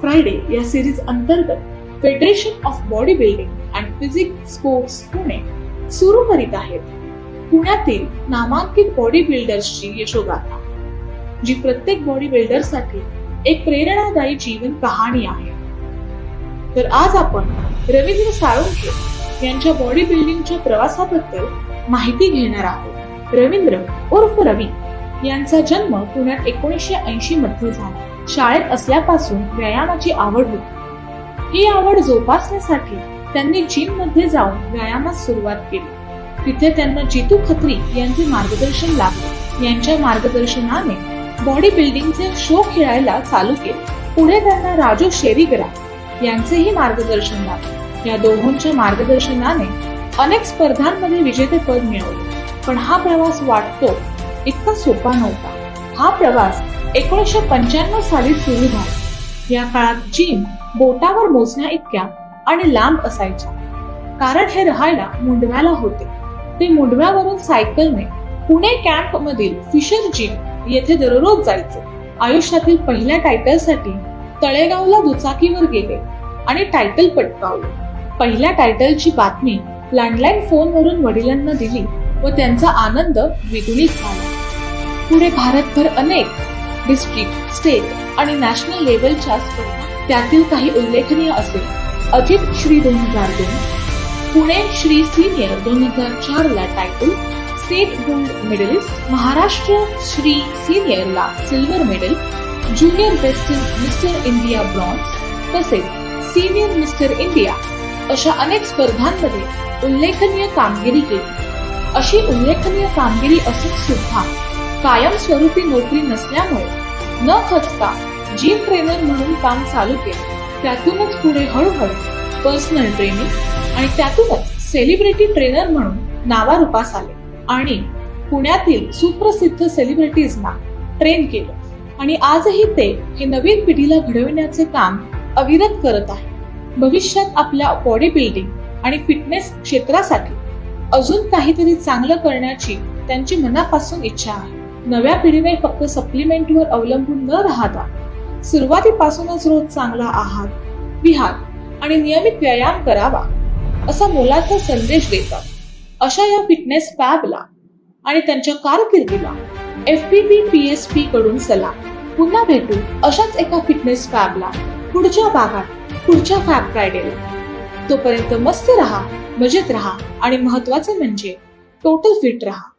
Friday या series अंतर्गत federation of body building and physique sports Pune सुरू करीत आहेत. पुण्यातील नामांकित बॉडी बिल्डर्सची यशोगाथा जी प्रत्येक बॉडी बिल्डरसाठी एक प्रेरणादायी जीवन कहाणी आहे. तर आज आपण रवींद्र साळुंके यांच्या बॉडी बिल्डिंगच्या प्रवासाबद्दल माहिती घेणार आहोत. रवींद्र उर्फ रवी. यांचा जन्म पुण्यात एकोणीसशे ऐंशी मध्ये झाला. शाळेत असल्यापासून व्यायामाची आवड होती. ही आवड जोपासण्यासाठी त्यांनी जिममध्ये जाऊन व्यायामास सुरुवात केली. तिथे त्यांना जितू खत्री यांचे मार्गदर्शन लाभले यांच्या मार्गदर्शनाने बॉडी बिल्डिंगचे शो खेळायला चालू केले. पुढे त्यांना राजू शेरीगरा यांचेही मार्गदर्शन लाभले या दोघांच्या मार्गदर्शनाने अनेक स्पर्धांमध्ये विजेतेपद मिळवले. पण हा प्रवास वाटतो इतका सोपा नव्हता. हा प्रवास एकोणीसशे पंच्याण्णव साली सुरू झाला. या काळात जिम बोटावर मोजण्या इतक्या आणि लांब असायच्या. कारण हे राहायला मुंडव्याला होते. ते मुंडव्यावरून सायकलने पुणे कॅम्प मधील फिशर जिम येथे दररोज जायचे. आयुष्यातील पहिल्या टायटलसाठी तळेगावला दुचाकीवर गेले आणि टायटल पटकावले. पहिल्या टायटलची बातमी लँडलाईन फोनवरून वडिलांना दिली व त्यांचा आनंद द्विगुणित झाला. पुढे भारतभर अनेक डिस्ट्रिक्ट स्टेट आणि नॅशनल लेवलच्या स्पर्धा त्यातील काही उल्लेखनीय असेल. अजित श्री दोन हजार दोन पुणे श्री सिनियर दोन हजार चार ला title state gold medallist Maharashtra Shri senior ला silver medal junior western mister India bronze तसेच सिनियर मिस्टर इंडिया अशा अनेक स्पर्धांमध्ये उल्लेखनीय कामगिरी केली. अशी उल्लेखनीय कामगिरी असून सुद्धा कायमस्वरूपी नोकरी नसल्यामुळे न खचता जिम ट्रेनर म्हणून काम चालू केले. त्यातूनच पुढे हळूहळू पर्सनल ट्रेनिंग आणि त्यातूनच सेलिब्रिटी ट्रेनर म्हणून नावारूपास आले आणि पुण्यातील सुप्रसिद्ध सेलिब्रिटीजना ट्रेन केलं. आणि आजही ते हे नवीन पिढीला घडविण्याचे काम अविरत करत आहे. भविष्यात आपल्या बॉडी बिल्डिंग आणि फिटनेस क्षेत्रासाठी अजून काहीतरी चांगलं करण्याची त्यांची मनापासून इच्छा आहे. नव्या पिढीने फक्त सप्लिमेंटवर अवलंबून न राहता सुरुवातीपासूनच रोज चांगला आहार विहार आणि नियमित व्यायाम करावा असा मोलाचा संदेश देतात. अशा या फिटनेस फॅबला आणि त्यांच्या कारकिर्दीला F P B P S P कडून सलाम पुन्हा भेटू अशाच एका फिटनेस फॅबला पुढच्या भागात पुढच्या फॅब फ्रायडेला तोपर्यंत मस्त राहा मजेत राहा आणि महत्त्वाचे म्हणजे टोटल फिट राहा.